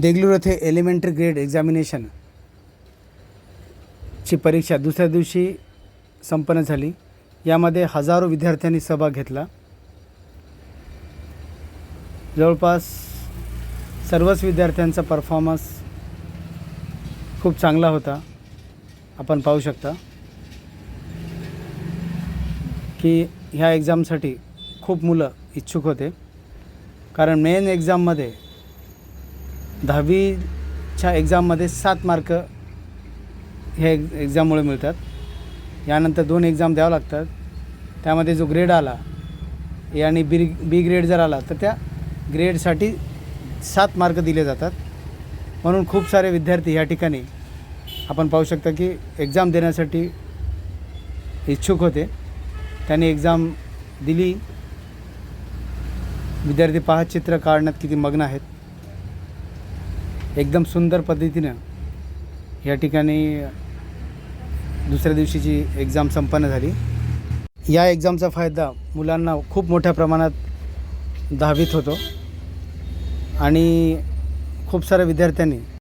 देगलूर येथे elementary grade examination ची परीक्षा दुसऱ्या दिवशी संपन्न झाली. यामध्ये हजारो विद्यार्थ्यांनी सहभाग घेतला. जवळपास सर्वच विद्यार्थ्यांचा परफॉर्मन्स खूप चांगला होता. आपण पाहू शकता की ह्या एक्झामसाठी खूप मुलं इच्छुक होते. कारण मेन एक्झाममध्ये दहावीच्या एक्झाममध्ये सात मार्क हे एक् एक्झाममुळे मिळतात. यानंतर दोन एक्झाम द्यावं लागतात. त्यामध्ये जो ग्रेड आला ए आणि बी बी ग्रेड जर आला तर त्या ग्रेडसाठी सात मार्क दिले जातात. म्हणून खूप सारे विद्यार्थी या ठिकाणी आपण पाहू शकता की एक्झाम देण्यासाठी इच्छुक होते. त्यांनी एक्झाम दिली. विद्यार्थी पाहत चित्र काढण्यात किती मग्न आहेत. एकदम सुंदर पद्धतीनं या ठिकाणी दुसऱ्या दिवशीची एक्झाम संपन्न झाली. या एक्झामचा फायदा मुलांना खूप मोठ्या प्रमाणात दहावीत होतो. आणि खूप साऱ्या विद्यार्थ्यांनी